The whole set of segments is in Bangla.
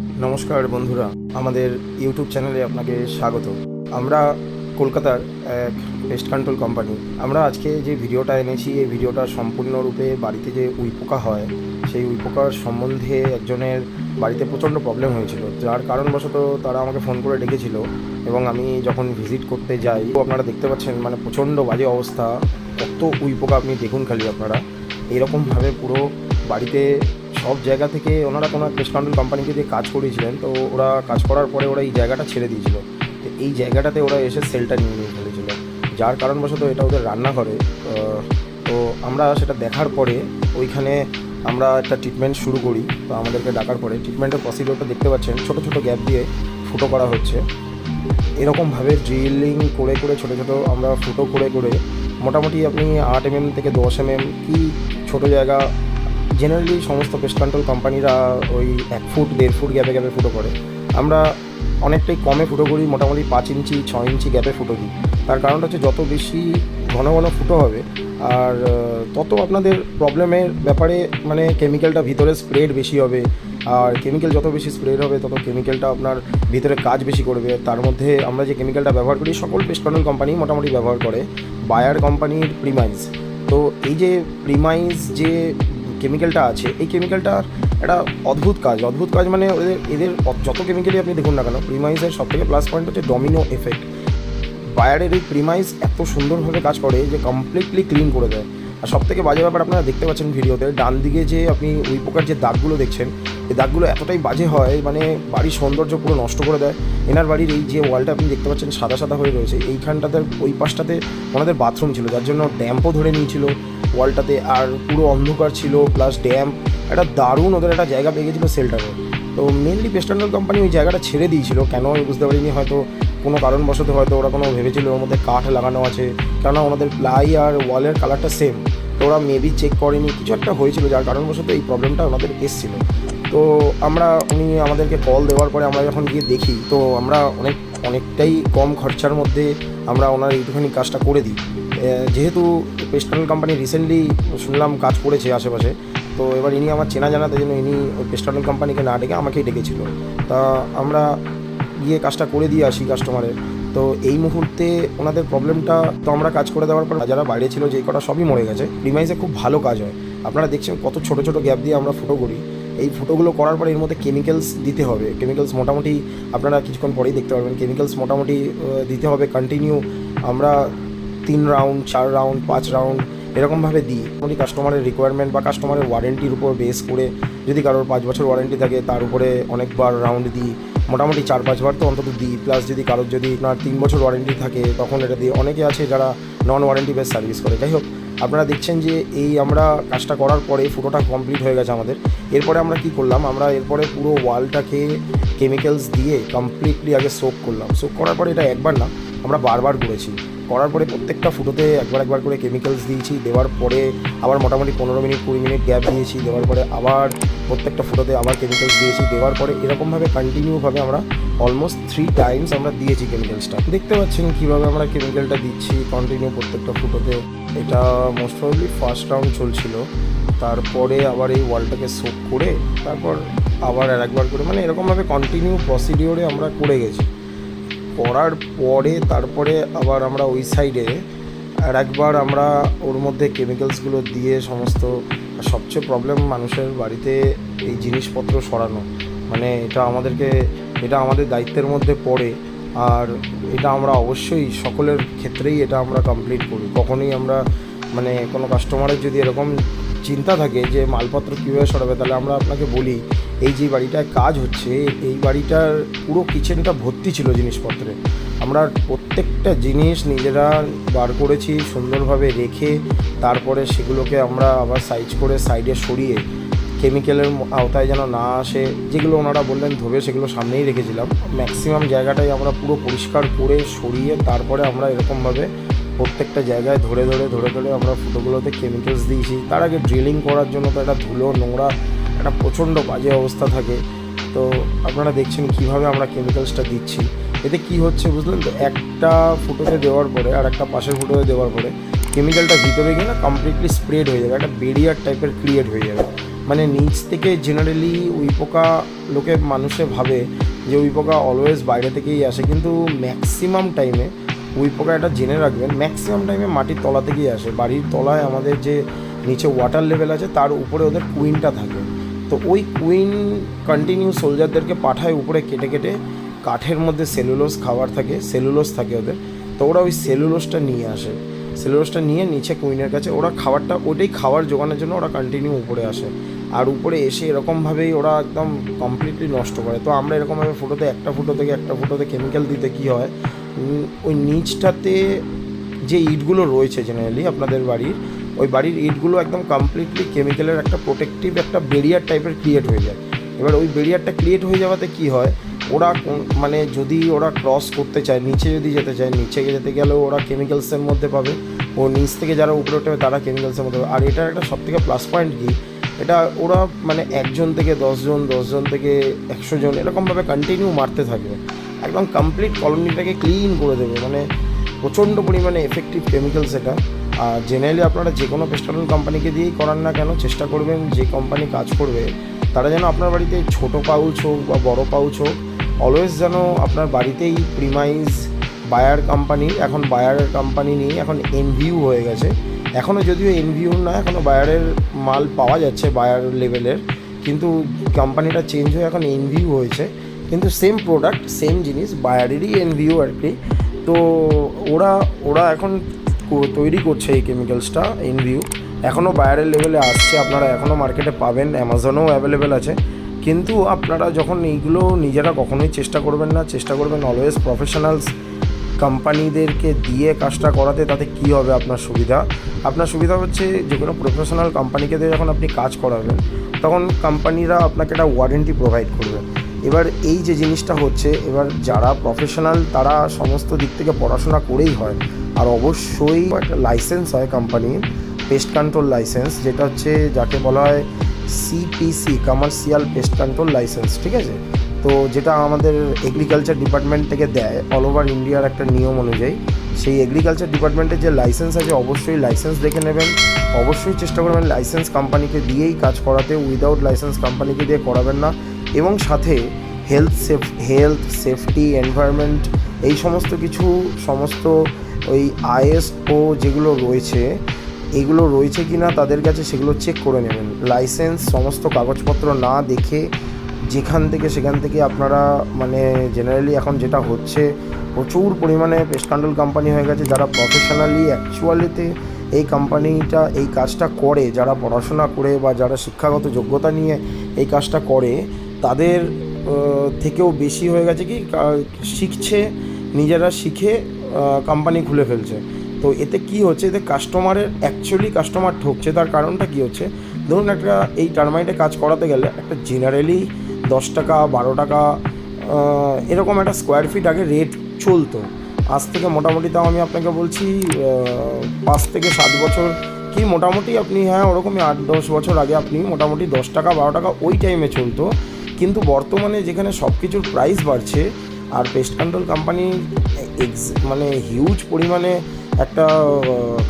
নমস্কার বন্ধুরা, আমাদের ইউটিউব চ্যানেলে আপনাকে স্বাগত। আমরা কলকাতার এক পেস্ট কন্ট্রোল কোম্পানি আমরা আজকে যে ভিডিওটা এনেছি, এই ভিডিওটা সম্পূর্ণরূপে বাড়িতে যে উইপোকা হয়, সেই উইপোকার সম্বন্ধে একজনের বাড়িতে প্রচণ্ড প্রবলেম হয়েছিল। যার কারণবশত তারা আমাকে ফোন করে ডেকেছিল এবং আমি যখন ভিজিট করতে যাই আপনারা দেখতে পাচ্ছেন মানে প্রচণ্ড বাজে অবস্থা। কত উইপোকা আপনি দেখুন খালি আপনারা। এরকমভাবে পুরো বাড়িতে সব জায়গা থেকে ওনারা কোনো পেস্ট কন্ট্রোল কোম্পানিকে দিয়ে কাজ করিয়েছিলেন, তো ওরা কাজ করার পরে ওরা এই জায়গাটা ছেড়ে দিয়েছিল। তো এই জায়গাটাতে ওরা এসে সেলটা নিয়ে নিয়ে ফেলেছিল। যার কারণবশত এটা ওদের রান্নাঘরে তো আমরা সেটা দেখার পরে ওইখানে আমরা একটা ট্রিটমেন্ট শুরু করি, তো আমাদেরকে ডাকার পরে। ট্রিটমেন্টের প্রসিডিওরটা দেখতে পাচ্ছেন, ছোট ছোট গ্যাপ দিয়ে ফুটো করা হচ্ছে। এরকমভাবে ড্রিলিং করে করে ছোটো ছোটো আমরা ফুটো করে করে, মোটামুটি আপনি আট এমএম থেকে দশ এমএম কি ছোটো জায়গা জেনারেলি সমস্ত পেস্ট কন্ট্রোল কোম্পানিরা ওই এক ফুট, দেড় ফুট গ্যাপে গ্যাপে ফুটো করে। আমরা অনেকটাই কমে ফুটো করি, মোটামুটি পাঁচ ইঞ্চি ছ ইঞ্চি গ্যাপে ফুটো দিই। তার কারণটা হচ্ছে যত বেশি ঘন ঘন ফুটো হবে, আর তত আপনাদের প্রবলেমের ব্যাপারে মানে কেমিক্যালটা ভিতরে স্প্রেড বেশি হবে। আর কেমিক্যাল যত বেশি স্প্রেড হবে, তত কেমিক্যালটা আপনার ভিতরে কাজ বেশি করবে। তার মধ্যে আমরা যে কেমিক্যালটা ব্যবহার করি, সকল পেস্ট কন্ট্রোল কোম্পানি মোটামুটি ব্যবহার করে। বায়ার কোম্পানির প্রিমাইজ তো এই যে প্রিমাইজ যে কেমিক্যালটা আছে, এই কেমিক্যালটার একটা অদ্ভুত কাজ। অদ্ভুত কাজ মানে ওদের, এদের যত কেমিক্যালই আপনি দেখুন না কেন প্রিমাইজের সব থেকে প্লাস পয়েন্ট হচ্ছে ডমিনো এফেক্ট বায়ারের এই প্রিমাইজ এত সুন্দরভাবে কাজ করে যে কমপ্লিটলি ক্লিন করে দেয়। আর সব থেকে বাজে ব্যাপার আপনারা দেখতে পাচ্ছেন ভিডিওতে, ডান দিকে যে আপনি ওই পোকার যে দাগগুলো দেখছেন, এই দাগগুলো এতটাই বাজে হয় মানে বাড়ির সৌন্দর্য পুরো নষ্ট করে দেয়। এনার বাড়ির এই যে ওয়ালটা আপনি দেখতে পাচ্ছেন সাদা সাদা হয়ে রয়েছে, এইখানটাতে ওই পাশটাতে ওনাদের বাথরুম ছিল, যার জন্য ড্যাম্পও ধরে নিয়েছিল। ওয়ালটাতে আর পুরো অন্ধকার ছিল প্লাস ড্যাম একটা দারুণ ওদের একটা জায়গা পেয়ে গেছিল সেলটারে তো মেনলি পেস্টার্নাল কোম্পানি ওই জায়গাটা ছেড়ে দিয়েছিল, কেন আমি বুঝতে পারিনি, হয়তো কোনো কারণবশত হয়তো ওরা কোনো ভেবেছিল ওর মধ্যে কাঠ লাগানো আছে, কেননা ওনাদের প্লাই আর ওয়ালের কালারটা সেম তো ওরা মেবি চেক করেনি, কিছু একটা হয়েছিল, যার কারণবশত এই প্রবলেমটা ওনাদের এসেছিল। তো আমরা, উনি আমাদেরকে কল দেওয়ার পরে আমরা যখন গিয়ে দেখি, তো আমরা অনেক, অনেকটাই কম খরচার মধ্যে আমরা ওনার এইটুখানি কাজটা করে দিই। যেহেতু পেস্টার্নাল কোম্পানি রিসেন্টলি শুনলাম কাজ করেছে আশেপাশে, তো এবার ইনি আমার চেনা জানাতে জন্য ইনি ওই পেস্টার্নাল কোম্পানিকে না ডেকে আমাকেই ডেকেছিল। তা আমরা গিয়ে কাজটা করে দিয়ে আসি কাস্টমারের তো এই মুহূর্তে ওনাদের প্রবলেমটা তো আমরা কাজ করে দেওয়ার পর যারা বাইরে ছিল, যেই কটা সবই মরে গেছে। প্রিমাইসে খুব ভালো কাজ হয়। আপনারা দেখছেন কত ছোট ছোট গ্যাপ দিয়ে আমরা ফুটো করি। এই ফুটোগুলো করার পরে এর মধ্যে কেমিক্যালস দিতে হবে। কেমিক্যালস মোটামুটি আপনারা কিছুক্ষণ পরেই দেখতে পারবেন। কেমিক্যালস মোটামুটি দিতে হবে কন্টিনিউ আমরা তিন রাউন্ড চার রাউন্ড পাঁচ রাউন্ড এরকমভাবে দিই। মোটামুটি কাস্টমারের রিকোয়ারমেন্ট বা কাস্টমারের ওয়ারেন্টির উপর বেস করে যদি কারোর পাঁচ বছর ওয়ারেন্টি থাকে, তার উপরে অনেকবার রাউন্ড দিই। মোটামুটি চার পাঁচবার তো অন্তত দিই। প্লাস যদি কারোর যদি আপনার তিন বছর ওয়ারেন্টি থাকে, তখন এটা দিই অনেকে আছে যারা নন ওয়ারেন্টি বেস সার্ভিস করে। যাই হোক, আপনারা দেখছেন যে এই আমরা কাজটা করার পরে ফুটোটা কমপ্লিট হয়ে গেছে আমাদের। এরপরে আমরা কি করলাম? আমরা এরপরে পুরো ওয়ালটাকে কেমিক্যালস দিয়ে কমপ্লিটলি আগে সোক করলাম। সোক করার পরে এটা একবার না, আমরা বারবার করেছি। করার পরে প্রত্যেকটা ফুটোতে একবার একবার করে কেমিক্যালস দিয়েছি, দেওয়ার পরে আবার মোটামুটি পনেরো মিনিট কুড়ি মিনিট গ্যাপ দিয়েছি, দেওয়ার পরে আবার প্রত্যেকটা ফুটোতে আবার কেমিক্যালস দিয়েছি, দেওয়ার পরে এরকমভাবে কন্টিনিউভাবে আমরা অলমোস্ট থ্রি টাইমস আমরা দিয়েছি কেমিক্যালসটা দেখতে পাচ্ছেন কীভাবে আমরা কেমিক্যালটা দিচ্ছি কন্টিনিউ প্রত্যেকটা ফুটোতে। এটা মোস্ট প্রবলি ফার্স্ট রাউন্ড চলছিল। তারপরে আবার এই ওয়ালটাকে সোক করে, তারপর আবার আর একবার করে মানে এরকমভাবে কন্টিনিউ প্রসিডিওরে আমরা করে গেছি। করার পরে তারপরে আবার আমরা ওই সাইডে আর একবার আমরা ওর মধ্যে কেমিক্যালসগুলো দিয়ে সমস্ত, সবচেয়ে প্রবলেম মানুষের বাড়িতে এই জিনিসপত্র সরানো। মানে এটা আমাদেরকে, এটা আমাদের দায়িত্বের মধ্যে পড়ে আর এটা আমরা অবশ্যই সকলের ক্ষেত্রেই এটা আমরা কমপ্লিট করি। কখনোই আমরা মানে কোনো কাস্টমারের যদি এরকম চিন্তা থাকে যে মালপত্র কীভাবে সরাবে, তাহলে আমরা আপনাকে বলি এই যে বাড়িটায় কাজ হচ্ছে, এই বাড়িটার পুরো কিচেনটা ভর্তি ছিল জিনিসপত্রে। আমরা প্রত্যেকটা জিনিস নিজেরা বার করেছি, সুন্দরভাবে রেখে তারপরে সেগুলোকে আমরা আবার সাইজ করে সাইডে সরিয়ে কেমিক্যালের আওতায় যেন না আসে, যেগুলো ওনারা বললেন ধোবে সেগুলো সামনেই রেখেছিলাম। ম্যাক্সিমাম জায়গাটাই আমরা পুরো পরিষ্কার করে সরিয়ে তারপরে আমরা এরকমভাবে প্রত্যেকটা জায়গায় ধরে ধরে ধরে ধরে আমরা ফুটোগুলোতে কেমিক্যালস দিয়েছি। তার আগে ড্রিলিং করার জন্য তো একটা ধুলো নোংরা একটা প্রচণ্ড বাজে অবস্থা থাকে। তো আপনারা দেখছেন কীভাবে আমরা কেমিক্যালসটা দিচ্ছি। এতে কি হচ্ছে বুঝলেন তো? একটা ফুটোতে দেওয়ার পরে আর একটা পাশের ফুটোতে দেওয়ার পরে কেমিক্যালটা ভিতরে গিয়ে না কমপ্লিটলি স্প্রেড হয়ে যাবে। একটা বেরিয়ার টাইপের ক্রিয়েট হয়ে যাবে। মানে নিচ থেকে জেনারেলি উই পোকা লোকে মানুষে ভাবে যে উই পোকা অলওয়েজ বাইরে থেকেই আসে। কিন্তু ম্যাক্সিমাম টাইমে উই পোকা এটা জেনে রাখবেন ম্যাক্সিমাম টাইমে মাটির তলা থেকেই আসে। বাড়ির তলায় আমাদের যে নিচে ওয়াটার লেভেল আছে, তার উপরে ওদের কুইনটা থাকে। তো ওই কুইন কন্টিনিউ সোলজারদেরকে পাঠায় উপরে কেটে কেটে, কাঠের মধ্যে সেলুলোস খাবার থাকে সেলুলোস থাকে ওদের। তো ওরা ওই সেলুলোসটা নিয়ে আসে। সেলুলোসটা নিয়ে নিচে কুইনের কাছে, ওরা খাবারটা, ওটাই খাবার জোগানোর জন্য ওরা কন্টিনিউ উপরে আসে। আর উপরে এসে এরকমভাবেই ওরা একদম কমপ্লিটলি নষ্ট করে। তো আমরা এরকমভাবে ফুটোতে একটা ফুটো থেকে একটা ফুটোতে কেমিক্যাল দিতে কী হয়? ওই নিচটাতে যে ইটগুলো রয়েছে জেনারেলি আপনাদের বাড়ির ওই বাড়ির ইটগুলো একদম কমপ্লিটলি কেমিক্যালের একটা প্রোটেক্টিভ একটা বেরিয়ার টাইপের ক্রিয়েট হয়ে যায়। এবার ওই বেরিয়ারটা ক্রিয়েট হয়ে যাওয়াতে কি হয়, ওরা মানে যদি ওরা ক্রস করতে চায়, নিচে যদি যেতে চায়, নিচে যেতে গেলেও ওরা কেমিক্যালসের মধ্যে পাবে। ও নিচ থেকে যারা উপরে উঠবে তারা কেমিক্যালসের মধ্যে পাবে। আর এটার একটা সব থেকে প্লাস পয়েন্ট কি, এটা ওরা মানে একজন থেকে দশজন দশজন থেকে একশো জন এরকমভাবে কন্টিনিউ মারতে থাকবে। একদম কমপ্লিট কলোনিটাকে ক্লিন করে দেবে। মানে প্রচণ্ড পরিমাণে এফেক্টিভ কেমিক্যালস এটা। আর জেনারেলি আপনারা যে কোনো পেস্টারল কোম্পানিকে দিয়েই করান না কেন, চেষ্টা করবেন যে কোম্পানি কাজ করবে, তারা যেন আপনার বাড়িতে ছোট পাউচ হোক বা বড় পাউচ হোক অলওয়েজ যেন আপনার বাড়িতেই প্রিমাইজ বায়ার কোম্পানি এখন বায়ারের কোম্পানি নিয়ে এখন এনভিউ হয়ে গেছে। এখনও যদিও এনভিউ না এখনও বায়ারের মাল পাওয়া যাচ্ছে বায়ার লেভেলের কিন্তু কোম্পানিটা চেঞ্জ হয়ে এখন এনভিউ হয়েছে। কিন্তু সেম প্রোডাক্ট সেম জিনিস বায়ারেরই এনভিউ আর কি। তো ওরা ওরা এখন তৈরি করছে এই কেমিক্যালসটা এনভিউ এখনও বায়ারের লেভেলে আসছে, আপনারা এখনও মার্কেটে পাবেন অ্যামাজনেও অ্যাভেলেবেল আছে। কিন্তু আপনারা যখন এইগুলো নিজেরা কখনোই চেষ্টা করবেন না, চেষ্টা করবেন অলওয়েজ প্রফেশনালস কোম্পানিদেরকে দিয়ে কাজটা করাতে, তাতে কি হবে আপনার সুবিধা? আপনার সুবিধা হচ্ছে যে কোনো প্রফেশনাল কোম্পানিকে দিয়ে যখন আপনি কাজ করাবেন, তখন কোম্পানিরা আপনাকে একটা ওয়ারেন্টি প্রোভাইড করবে। এবার এই যে জিনিসটা হচ্ছে, এবার যারা প্রফেশনাল তারা সমস্ত দিক থেকে পড়াশোনা করেই হয়। আর অবশ্যই একটা লাইসেন্স হয় কোম্পানির পেস্ট কন্ট্রোল লাইসেন্স যেটা হচ্ছে যাকে বলা হয় CPC commercial pest control licence ঠিক আছে? তো যেটা আমাদের এগ্রিকালচার ডিপার্টমেন্ট থেকে দেয় অল ওভার ইন্ডিয়ার একটা নিয়ম অনুযায়ী, সেই এগ্রিকালচার ডিপার্টমেন্টের যে লাইসেন্স আছে, অবশ্যই লাইসেন্স দেখে নেবেন। অবশ্যই চেষ্টা করবেন লাইসেন্স কোম্পানিকে দিয়েই কাজ করাতে উইদাউট লাইসেন্স কোম্পানিকে দিয়ে করাবেন না। এবং সাথে health safe health safety environment এই সমস্ত কিছু, সমস্ত ওই আইএসও যেগুলো রয়েছে, এগুলো রয়েছে কি না তাদের কাছে সেগুলো চেক করে নেবেন। লাইসেন্স সমস্ত কাগজপত্র না দেখে যেখান থেকে সেখান থেকে আপনারা মানে জেনারেলি এখন যেটা হচ্ছে, প্রচুর পরিমাণে পেস্ট কোম্পানি হয়ে গেছে যারা প্রফেশনালি অ্যাকচুয়ালিতে এই কোম্পানিটা এই কাজটা করে, যারা পড়াশোনা করে বা যারা শিক্ষাগত যোগ্যতা নিয়ে এই কাজটা করে, তাদের থেকেও বেশি হয়ে গেছে কি, শিখছে, নিজেরা শিখে কোম্পানি খুলে ফেলছে। তো এতে কি হচ্ছে? এতে কাস্টমারের অ্যাকচুয়ালি কাস্টমার ঠকছে, তার কারণটা কি হচ্ছে? ধরুন একটা, এই টার্মাইটে কাজ করাতে গেলে একটা জেনারেলি দশ টাকা, বারো টাকা এরকম একটা স্কোয়ার ফিট আগে রেট চলতো। আজ থেকে মোটামুটি তাও আমি আপনাকে বলছি পাঁচ থেকে সাত বছর কি মোটামুটি আপনি হ্যাঁ ওরকমই আট, দশ বছর আগে আপনি মোটামুটি দশ টাকা, বারো টাকা ওই টাইমে চলতো। কিন্তু বর্তমানে যেখানে সব কিছুর প্রাইস বাড়ছে, আর পেস্ট কন্ট্রোল কোম্পানি এক্স মানে হিউজ পরিমাণে একটা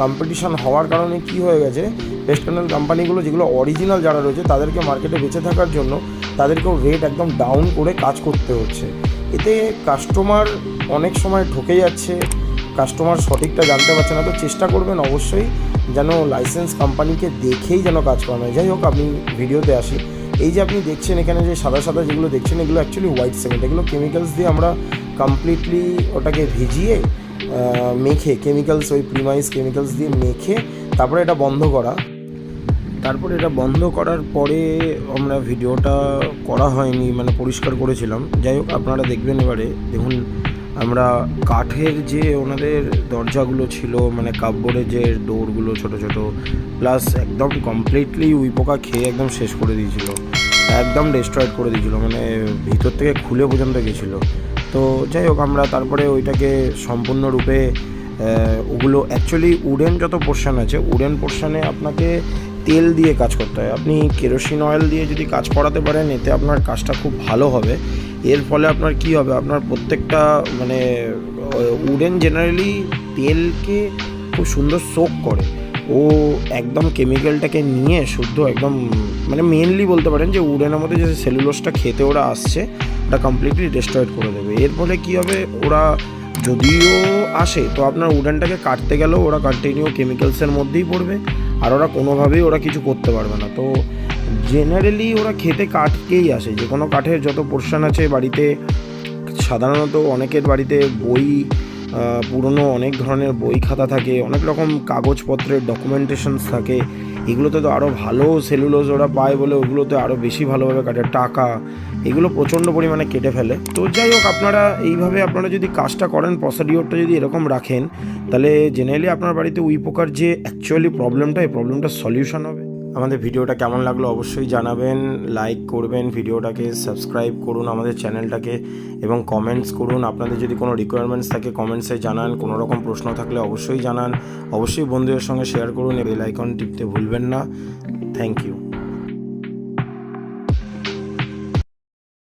কম্পিটিশন হওয়ার কারণে কি হয়ে গেছে কন্ট্রোল কোম্পানিগুলো যেগুলো অরিজিনাল যারা রয়েছে, তাদেরকে মার্কেটে বেঁচে থাকার জন্য তাদেরকেও রেট একদম ডাউন করে কাজ করতে হচ্ছে। এতে কাস্টমার অনেক সময় ঠকে যাচ্ছে কাস্টমার সঠিকটা জানতে পারছে না, তো চেষ্টা করবেন অবশ্যই যেন লাইসেন্স কোম্পানিকে দেখেই যেন কাজ করানো হয়। যাই হোক, আপনি ভিডিওতে আসি। এই যে আপনি দেখছেন এখানে যে সাদা সাদা যেগুলো দেখছেন, এগুলো অ্যাকচুয়ালি হোয়াইট সিমেন্ট এগুলো কেমিক্যালস দিয়ে আমরা কমপ্লিটলি ওটাকে ভিজিয়ে মেখে কেমিক্যালস ওই প্রিমাইজ কেমিক্যালস দিয়ে মেখে, তারপরে এটা বন্ধ করা। তারপরে এটা বন্ধ করার পরে আমরা ভিডিওটা করা হয়নি মানে পরিষ্কার করেছিলাম। যাই হোক, আপনারা দেখবেন এবারে। দেখুন, আমরা কাঠের যে ওনাদের দরজাগুলো ছিল মানে কাপড়ের যে ডোরগুলো ছোট ছোট, প্লাস একদম কমপ্লিটলি উইপোকা খেয়ে একদম শেষ করে দিয়েছিল। একদম ডিস্ট্রয়েড করে দিয়েছিল মানে ভিতর থেকে খুলে পর্যন্ত গেছিল। তো যাই হোক, আমরা তারপরে ওইটাকে সম্পূর্ণরূপে ওগুলো অ্যাকচুয়ালি উডেন যত পোর্শন আছে উডেন পোর্শানে আপনাকে তেল দিয়ে কাজ করতে হয়। আপনি কেরোসিন অয়েল দিয়ে যদি কাজ করাতে পারেন, এতে আপনার কাজটা খুব ভালো হবে। এর ফলে আপনার কি হবে? আপনার প্রত্যেকটা মানে উডেন জেনারেলি তেলকে খুব সুন্দর সোক করে। ও একদম কেমিক্যালটাকে নিয়ে শুদ্ধ একদম মানে মেনলি বলতে পারেন যে উডেনের মধ্যে যে সেলুলোসটা খেতে ওরা আসছে, ওটা কমপ্লিটলি ডিস্ট্রয়েড করে দেবে। এর ফলে কী হবে? ওরা যদিও আসে, তো আপনার উডেনটাকে কাটতে গেলেও ওরা কন্টিনিউ কেমিক্যালসের মধ্যেই পড়বে, আর ওরা কোনোভাবেই ওরা কিছু করতে পারবে না। তো জেনারেলি ওরা খেতে কাঠকেই আসে। যে কোনো কাঠের যত পোর্শন আছে বাড়িতে, সাধারণত অনেকের বাড়িতে বই পুরনো অনেক ধরনের বই খাতা থাকে, অনেক রকম কাগজপত্রের ডকুমেন্টেশনস থাকে। এগুলোতে তো আরও ভালো সেলুলোজ ওরা পায় বলে ওগুলোতে আরও বেশি ভালোভাবে কাটে। টাকা, এগুলো প্রচণ্ড পরিমাণে কেটে ফেলে। তো যাই হোক, আপনারা এইভাবে আপনারা যদি কাজটা করেন প্রসিডিওরটা যদি এরকম রাখেন, তাহলে জেনারেলি আপনার বাড়িতে উইপোকার যে অ্যাকচুয়ালি প্রবলেমটা এই প্রবলেমটা সলিউশন হবে। আমাদের ভিডিওটা কেমন লাগল অবশ্যই জানাবেন লাইক করবেন, ভিডিওটাকে সাবস্ক্রাইব করুন আমাদের চ্যানেলটাকে এবং কমেন্টস করুন। আপনাদের যদি কোনো রিকোয়ারমেন্টস থাকে কমেন্টসে জানান, কোনো রকম প্রশ্ন থাকলে অবশ্যই জানান। অবশ্যই বন্ধুদের সঙ্গে শেয়ার করুন বেল আইকন টিপতে ভুলবেন না। Thank you